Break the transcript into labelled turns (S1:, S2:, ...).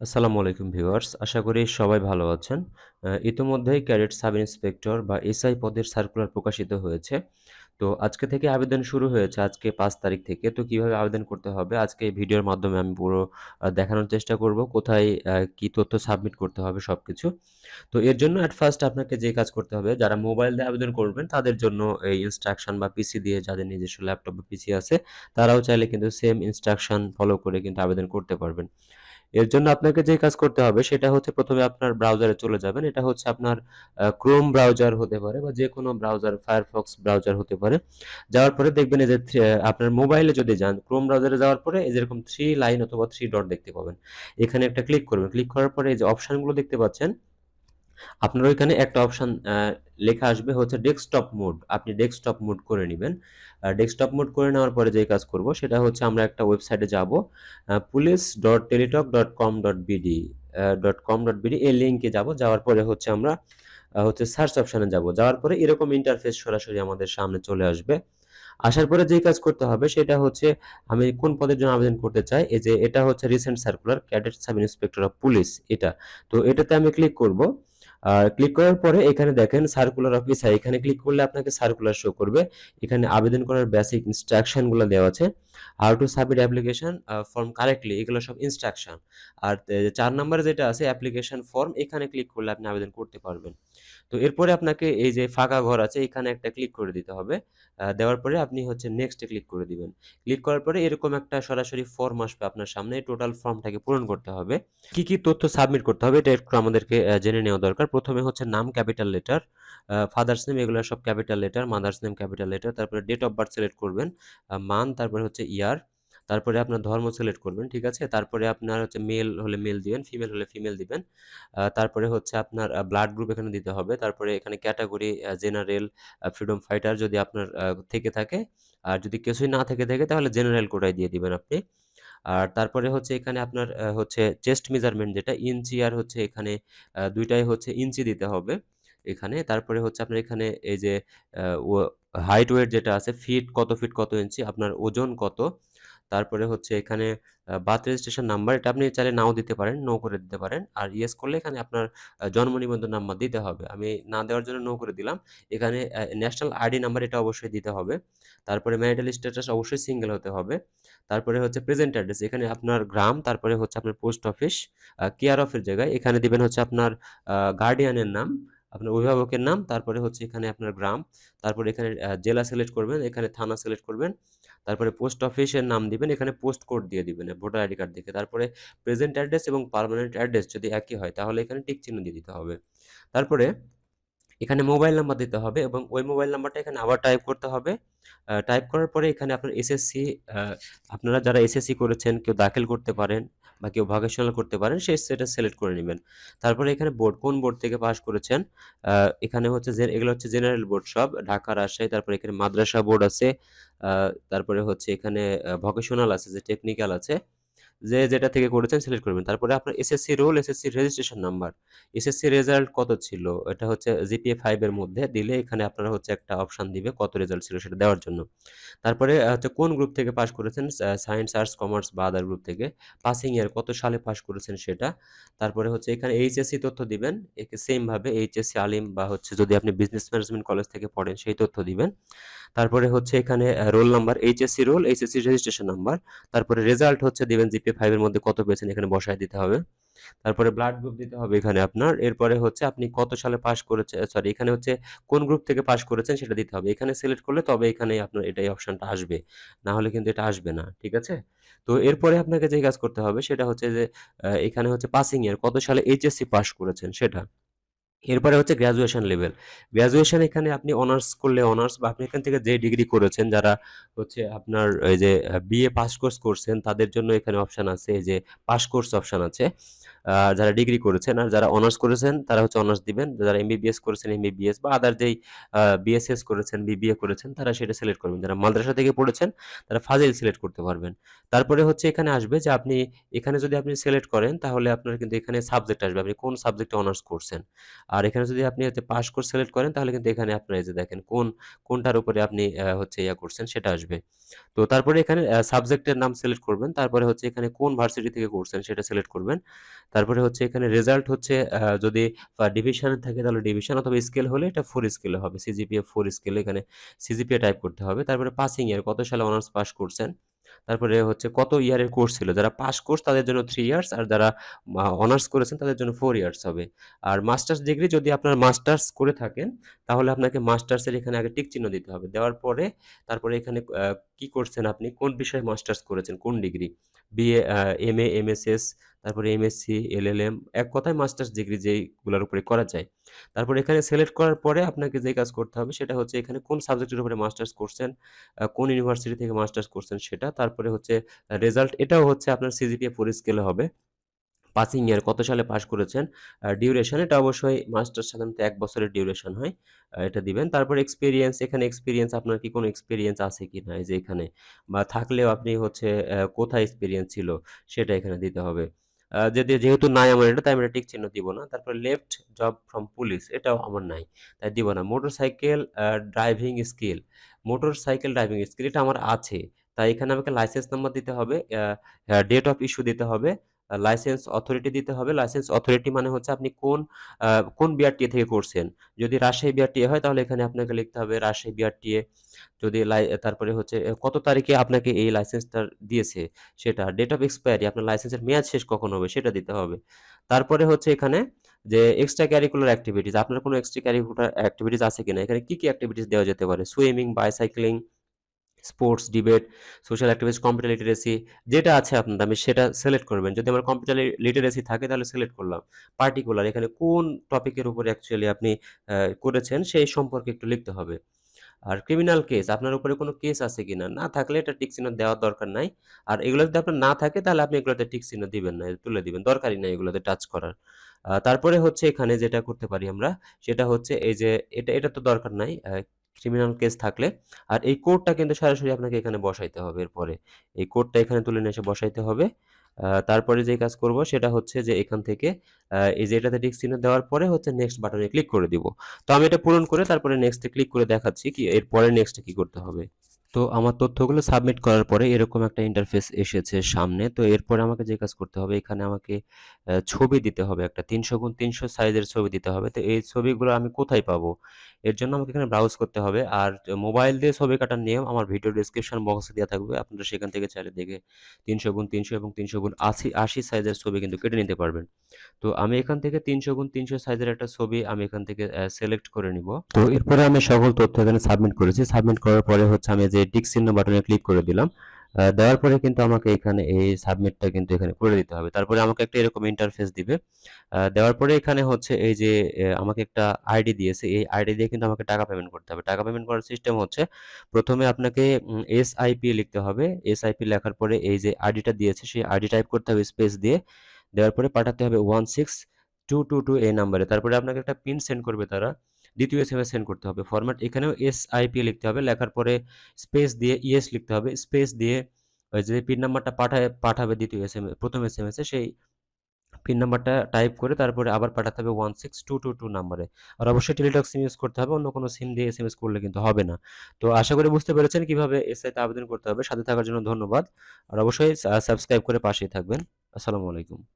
S1: আসসালামু আলাইকুম ভিউয়ার্স, আশা করি সবাই ভালো আছেন। ইতোমধ্যেই ক্যাডেট সাব ইন্সপেক্টর বা এসআই পদের সার্কুলার প্রকাশিত হয়েছে। তো আজকে থেকে আবেদন শুরু হয়েছে, আজকে পাঁচ তারিখ থেকে। তো কীভাবে আবেদন করতে হবে? আজকে এই ভিডিওর মাধ্যমে আমি পুরো দেখানোর চেষ্টা করব কোথায় কি তথ্য সাবমিট করতে হবে সবকিছু। তো এর জন্য অ্যাট ফার্স্ট আপনাকে যে কাজ করতে হবে, যারা মোবাইল দিয়ে আবেদন করবেন, তাদের জন্য এই ইনস্ট্রাকশন বা পিসি দিয়ে যাদের নিজস্ব ল্যাপটপ বা পিসি আছে, তারাও চাইলে কিন্তু সেম ইনস্ট্রাকশন ফলো করে কিন্তু আবেদন করতে পারবেন। এর জন্য আপনাকে যে কাজ করতে হবে সেটা হচ্ছে প্রথমে আপনার ব্রাউজারে চলে যাবেন। এটা হচ্ছে আপনার ক্রোম ব্রাউজার হতে পারে বা যে কোনো ব্রাউজার ফায়ারফক্স ব্রাউজার হতে পারে। যাওয়ার পরে দেখবেন এই যে আপনার মোবাইলে যদি যান ক্রোম ব্রাউজারে যাওয়ার পরে এই যেরকম থ্রি লাইন অথবা থ্রি ডট দেখতে পাবেন। এখানে একটা ক্লিক করবেন। ক্লিক করার পরে এই যে অপশনগুলো দেখতে পাচ্ছেন আপনার ওইখানে একটা অপশন লেখা আসবে হচ্ছে ডেস্কটপ মোড আপনি ডেস্কটপ মোড করে নেবেন। ডেস্কটপ মোড করে নেওয়ার পরে যে কাজ করব সেটা হচ্ছে আমরা একটা ওয়েবসাইটে যাব police dot Teletalk dot com dot BD dot com dot BD এই লিঙ্কে যাব। যাওয়ার পরে হচ্ছে আমরা হচ্ছে সার্চ অপশানে যাব। যাওয়ার পরে এরকম ইন্টারফেস সরাসরি আমাদের সামনে চলে আসবে। আসার পরে যে কাজ করতে হবে সেটা হচ্ছে আমি কোন পদের জন্য আবেদন করতে চাই? এই যে এটা হচ্ছে recent circular cadet sub inspector of police এটা। তো এটাতে আমি ক্লিক করব। আর ক্লিক করার পরে এখানে দেখেন সার্কুলার অফিসার এখানে ক্লিক করলে আপনাকে সার্কুলার শো করবে। এখানে আবেদন করার বেসিক ইনস্ট্রাকশনগুলো দেওয়া আছে। How to submit application form correctly এগুলো সব ইনস্ট্রাকশন আর চার নম্বরে যেটা আছে অ্যাপ্লিকেশন ফর্ম এখানে ক্লিক করলে আপনি আবেদন করতে পারবেন। তো এরপরে আপনাকে এই যে ফাঁকা ঘর আছে, এখানে একটা ক্লিক করে দিতে হবে। দেওয়ার পরে আপনি হচ্ছে নেক্সটে ক্লিক করে দিবেন। ক্লিক করার পরে এরকম একটা সরাসরি ফর্ম আসবে আপনার সামনে। টোটাল ফর্মটাকে পূরণ করতে হবে। কি কি তথ্য সাবমিট করতে হবে, এটা একটু আমাদেরকে জেনে নেওয়া দরকার। প্রথমে হচ্ছে নাম ক্যাপিটাল লেটার ফাদার্স নেম এগুলো সব capital letter mother's name capital letter তারপরে ডেট অফ বার্থ সিলেক্ট করবেন মান তারপরে হচ্ছে ইয়ার তারপরে আপনার ধর্ম সিলেক্ট করবেন, ঠিক আছে? তারপরে আপনার হচ্ছে মেল হলে মেল দিবেন ফিমেল হলে ফিমেল দিবেন। তারপরে হচ্ছে আপনার ব্লাড গ্রুপ এখানে দিতে হবে। তারপরে এখানে ক্যাটাগরি জেনারেল ফ্রিডম ফাইটার যদি আপনার থেকে থাকে, আর যদি কিছুই না থেকে থাকে, তাহলে জেনারেল কোটাই দিয়ে দিবেন আপনি। আর তারপরে হচ্ছে এখানে আপনার হচ্ছে চেস্ট মেজারমেন্ট যেটা ইঞ্চি আর হচ্ছে এখানে দুইটাই হচ্ছে ইঞ্চি দিতে হবে এখানে। তারপরে হচ্ছে আপনার এখানে এই যে হাইট ওয়েট যেটা আছে ফিট কত ফিট কত ইঞ্চি আপনার ওজন কত তারপরে হচ্ছে এখানে বার্থ রেজিস্ট্রেশন নাম্বার, এটা আপনি চাইলে নাও দিতে পারেন নো করে দিতে পারেন। আর ইয়েস করলে এখানে আপনার জন্ম নিবন্ধন নাম্বার দিতে হবে। আমি না দেওয়ার জন্য নো করে দিলাম। এখানে ন্যাশনাল আইডি নাম্বার এটা অবশ্যই দিতে হবে। তারপরে ম্যারিটাল স্ট্যাটাস অবশ্যই সিঙ্গেল হতে হবে। তারপরে হচ্ছে প্রেজেন্ট অ্যাড্রেস এখানে আপনার গ্রাম, তারপরে হচ্ছে আপনার পোস্ট অফিস কেয়ার অফের জায়গায়। এখানে দিবেন হচ্ছে আপনার গার্ডিয়ানের নাম, আপনার অভিভাবকের নাম, তারপরে হচ্ছে এখানে আপনার গ্রাম, তারপরে এখানে জেলা সিলেক্ট করবেন, এখানে থানা সিলেক্ট করবেন। তারপরে পোস্ট অফিসের নাম দিবেন, এখানে পোস্ট কোড দিয়ে দিবেন ভোটার আইডি কার্ড দেখে। তারপরে প্রেজেন্ট অ্যাড্রেস এবং পারমানেন্ট অ্যাড্রেস যদি একই হয়, তাহলে এখানে টিক চিহ্ন দিয়ে দিতে হবে। তারপরে এখানে মোবাইল নাম্বার দিতে হবে এবং ওই মোবাইল নাম্বারটা এখানে আবার টাইপ করতে হবে। টাইপ করার পরে এখানে আপনার এসএসসি আপনারা যারা এসএসসি করেছেন, কেউ দাখিল করতে পারেন বা কেউ ভকেশনাল করতে পারেন সে সেটা সিলেক্ট করে নেবেন। তারপরে এখানে বোর্ড কোন বোর্ড থেকে পাস করেছেন? এখানে হচ্ছে যে এগুলো হচ্ছে জেনারেল বোর্ড সব, ঢাকা, রাজশাহী, তারপরে এখানে মাদ্রাসা বোর্ড আছে তারপরে হচ্ছে এখানে ভকেশনাল আছে, যে টেকনিক্যাল আছে যে যেটা থেকে করেছেন সিলেক্ট করবেন। তারপরে আপনার SSC roll SSC registration number SSC result কত ছিল? এটা হচ্ছে জিপিএ ফাইভ এর মধ্যে দিলে এখানে আপনারা হচ্ছে একটা অপশন দিবে কত রেজাল্ট ছিল সেটা দেওয়ার জন্য। তারপরে হচ্ছে কোন গ্রুপ থেকে পাস করেছেন? সায়েন্স আর্টস কমার্স বা আদার গ্রুপ থেকে। পাসিং ইয়ার কত সালে পাস করেছেন সেটা? তারপরে হচ্ছে এখানে এইচএসসি তথ্য দিবেন। একে সেম ভাবে এইচএসসি আলিম বা হচ্ছে যদি আপনি বিজনেস ম্যানেজমেন্ট কলেজ থেকে পড়েন সেই তথ্য দিবেন। তারপরে হচ্ছে এখানে roll number HSC roll HSC registration number তারপরে রেজাল্ট হচ্ছে দিবেন জিপি ফাইভের মধ্যে কত পেয়েছেন এখানে বসায় দিতে হবে। তারপরে ব্লাড গ্রুপ দিতে হবে এখানে আপনার। এরপরে হচ্ছে আপনি কত সালে পাস করেছেন সরি এখানে হচ্ছে কোন গ্রুপ থেকে পাস করেছেন সেটা দিতে হবে। এখানে সিলেক্ট করলে তবে এখানে আপনার এটাই অপশানটা আসবে। না হলে কিন্তু এটা আসবে না, ঠিক আছে? তো এরপরে আপনাকে যে কাজ করতে হবে সেটা হচ্ছে যে এখানে হচ্ছে পাসিং ইয়ার কত সালে এইচএসসি পাস করেছেন সেটা। এরপরে হচ্ছে গ্র্যাজুয়েশন লেভেল গ্র্যাজুয়েশন এখানে আপনি অনার্স করলে অনার্স বা আপনি এখান থেকে যে ডিগ্রি করেছেন, যারা হচ্ছে আপনার এই যে বিএ পাস কোর্স করছেন, তাদের জন্য এখানে অপশান আছে, এই যে পাস কোর্স অপশান আছে। যারা ডিগ্রি করেছেন আর যারা অনার্স করেছেন তারা হচ্ছে অনার্স দিবেন। যারা এমবিবিএস করেছেন এমবিবিএস বা আদার যেই বিএসএস করেছেন, বিবিএ করেছেন তারা সেটা সিলেক্ট করবেন। যারা মাদ্রাসা থেকে পড়েছেন তারা ফাজিল সিলেক্ট করতে পারবেন। তারপরে হচ্ছে এখানে আসবে যে আপনি এখানে যদি আপনি সিলেক্ট করেন তাহলে আপনার কিন্তু এখানে সাবজেক্ট আসবে। আপনি কোন সাবজেক্টে অনার্স করছেন। আর এখানে যদি আপনি হচ্ছে পাস কোর্স সিলেক্ট করেন তাহলে কিন্তু এখানে আপনার এই যে দেখেন কোন কোনটার উপরে আপনি হচ্ছে ইয়া করছেন সেটা আসবে। তো তারপরে এখানে সাবজেক্টের নাম সিলেক্ট করবেন। তারপরে হচ্ছে এখানে কোন ভার্সিটি থেকে করছেন সেটা সিলেক্ট করবেন। তারপরে হচ্ছে এখানে রেজাল্ট হচ্ছে যদি ডিভিশনে থাকে তাহলে ডিভিশন অথবা স্কেল হলে এটা ফোর স্কেলে হবে। সিজিপিএ ফোর স্কেলে এখানে সিজিপিএ টাইপ করতে হবে। তারপরে পাসিং ইয়ার কত সালে অনার্স পাস করছেন। তারপরে হচ্ছে কত ইয়ারের কোর্স ছিল। যারা পাস কোর্স তাদের জন্য থ্রি ইয়ার্স আর যারা অনার্স করেছেন তাদের জন্য ফোর ইয়ার্স হবে। আর মাস্টার্স ডিগ্রি যদি আপনার মাস্টার্স করে থাকেন তাহলে আপনাকে মাস্টার্সের এখানে আগে টিক চিহ্ন দিতে হবে। দেওয়ার পরে তারপরে এখানে কি করছেন আপনি কোন বিষয়ে মাস্টার্স করেছেন, কোন degree. BA M A M S MSS তারপরে এমএসসি, এলএলএম এক কথায় মাস্টার্স ডিগ্রি যেইগুলার উপরে করা যায়। তারপরে এখানে সিলেক্ট করার পরে আপনাকে যে কাজ করতে হবে সেটা হচ্ছে এখানে কোন সাবজেক্টের উপরে মাস্টার্স করছেন, কোন ইউনিভার্সিটি থেকে মাস্টার্স করছেন সেটা। তারপরে হচ্ছে রেজাল্ট এটাও হচ্ছে আপনার সিজিপিএ ফোর স্কেলে হবে। পাসিং ইয়ার কত সালে পাস করেছেন। ডিউরেশন এটা অবশ্যই মাস্টার্স সাধারণত এক বছরের ডিউরেশন হয়। এটা দিবেন। তারপর এক্সপিরিয়েন্স এখানে এক্সপিরিয়েন্স আপনার কি কোনো এক্সপিরিয়েন্স আছে কিনা এই যে এখানে বা থাকলেও আপনি হচ্ছে কোথায় এক্সপিরিয়েন্স ছিল সেটা এখানে দিতে হবে। যেহেতু নাই আমার এটা তাই আমি এটা টিক চিহ্ন দিব না। তারপরে লেফট জব ফ্রম পুলিশ এটাও আমার নাই। তাই দিব না। Motor cycle driving skill, motor cycle driving skill এটা আমার আছে। তাই এখানে আমাকে লাইসেন্স নাম্বার দিতে হবে, ডেট অফ ইস্যু দিতে হবে, লাইসেন্স অথরিটি দিতে হবে। লাইসেন্স অথরিটি মানে হচ্ছে আপনি কোন কোন বিআরটিএ থেকে করছেন। যদি রাজশাহী বিআরটিএ হয় তাহলে এখানে আপনাকে লিখতে হবে রাজশাহী বিআরটিএ। যদি তারপরে হচ্ছে কত তারিখে আপনাকে এই লাইসেন্সটা দিয়েছে সেটা। ডেট অফ এক্সপায়ারি আপনার লাইসেন্সের মেয়াদ শেষ কখন হবে সেটা দিতে হবে। তারপরে হচ্ছে এখানে যে এক্সট্রা ক্যারিকুলার অ্যাক্টিভিটিস আপনার কোনো এক্সট্রা ক্যারিকুলার এক্টিভিটিস আছে কিনা। এখানে কি, কি অ্যাক্টিভিটিস দেওয়া যেতে পারে? Swimming, bicycling, sports, debate, social activities, computer literacy যেটা আছে আপনার আমি সেটা সিলেক্ট করবেন। যদি আমার কম্পিউটার লিটারেসি থাকে তাহলে সিলেক্ট করলাম। পার্টিকুলার এখানে কোন টপিকের উপরে অ্যাকচুয়ালি আপনি করেছেন সেই সম্পর্কে একটু লিখতে হবে। আর ক্রিমিনাল কেস আপনার উপরে কোনো কেস আছে কিনা। না থাকলে এটা টিক চিহ্ন দেওয়ার দরকার নাই। আর এগুলো যদি আপনার না থাকে তাহলে আপনি এগুলোতে টিক চিহ্ন দিবেন না। তুলে দিবেন। দরকারই নাই এগুলোতে টাচ করার। তারপরে হচ্ছে এখানে যেটা করতে পারি আমরা সেটা হচ্ছে এই যে এটা এটা তো দরকার নাই। ক্রিমিনাল কেস থাকলে। আর এই কোডটা কিন্তু সরাসরি আপনাকে এখানে বসাইতে হবে এরপরে। এই কোডটা এখানে তুলে নিয়ে এসে বসাইতে হবে। তারপরে যে কাজ করব সেটা হচ্ছে যে এখান থেকে এই যে এটাতে টিক চিহ্ন দেওয়ার পরে হচ্ছে নেক্সট বাটনে ক্লিক করে দিব। তো আমি এটা পূরণ করে তারপরে নেক্সটে ক্লিক করে দেখাচ্ছি কি এরপরে নেক্সটে কি করতে হবে। তো আমার তথ্যগুলো সাবমিট করার পরে এরকম একটা ইন্টারফেস এসেছে সামনে। তো এরপরে আমাকে যে কাজ করতে হবে, এখানে আমাকে ছবি দিতে হবে একটা ৩০০ গুণ ৩০০ সাইজের ছবি দিতে হবে। তো এই ছবিগুলো আমি কোথায় পাবো? এর জন্য আমাকে এখানে ব্রাউজ করতে হবে। আর মোবাইল দিয়ে ছবি কাটার নিয়ম আমার ভিডিও ডেসক্রিপশন বক্সে দেওয়া থাকবে। আপনারা সেখান থেকে চাইলে দেখে ৩০০ গুণ ৩০০ এবং ৩০০ গুণ আশি ৮০ সাইজের ছবি কিন্তু কেটে নিতে পারবেন। তো আমি এখান থেকে ৩০০ গুণ ৩০০ সাইজের একটা ছবি আমি এখান থেকে সিলেক্ট করে নিব। তো এরপরে আমি সকল তথ্য এখানে সাবমিট করেছি। সাবমিট করার পরে হচ্ছে আমি যে টিক চিহ্ন বাটনে ক্লিক করে দিলাম। দেওয়ার পরে কিন্তু আমাকে এখানে এই সাবমিটটা কিন্তু এখানে করে দিতে হবে। তারপরে আমাকে একটা এরকম ইন্টারফেস দিবে। দেওয়ার পরে এখানে হচ্ছে এই যে আমাকে একটা আইডি দিয়েছে। এই আইডি দিয়ে কিন্তু আমাকে টাকা পেমেন্ট করতে হবে। টাকা পেমেন্ট করার সিস্টেম হচ্ছে প্রথমে আপনাকে, উম এসআইপি লিখতে হবে। এস এসআইপি লেখার পরে এই যে আইডিটা দিয়েছে, সেই আইডি টাইপ করতে হবে স্পেস দিয়ে। দেওয়ার পরে পাঠাতে হবে 16222 এই নাম্বারে। তারপরে আপনাকে একটা পিন সেন্ড করবে তারা। দ্বিতীয় এসএমএস সেন্ড করতে হবে। ফরম্যাট এখানেও এসআইপি লিখতে হবে। লেখার পরে স্পেস দিয়ে ইএস লিখতে হবে। স্পেস দিয়ে ওই যে পিন নাম্বারটা পাঠায়, পাঠাবে দ্বিতীয় এস এসএমএ ১ম এসএমএস এ, সেই পিন নাম্বারটা টাইপ করে তারপরে আবার পাঠাতে হবে 16222 নাম্বারে। আর অবশ্যই টেলিটক সিম ইউজ করতে হবে। অন্য কোনো সিম দিয়ে এসএমএস করলে কিন্তু হবে না। তো আশা করি বুঝতে পেরেছেন কীভাবে এসআইতে আবেদন করতে হবে। সাথে থাকার জন্য ধন্যবাদ। আর অবশ্যই সাবস্ক্রাইব করে পাশেই থাকবেন। আসসালামু আলাইকুম।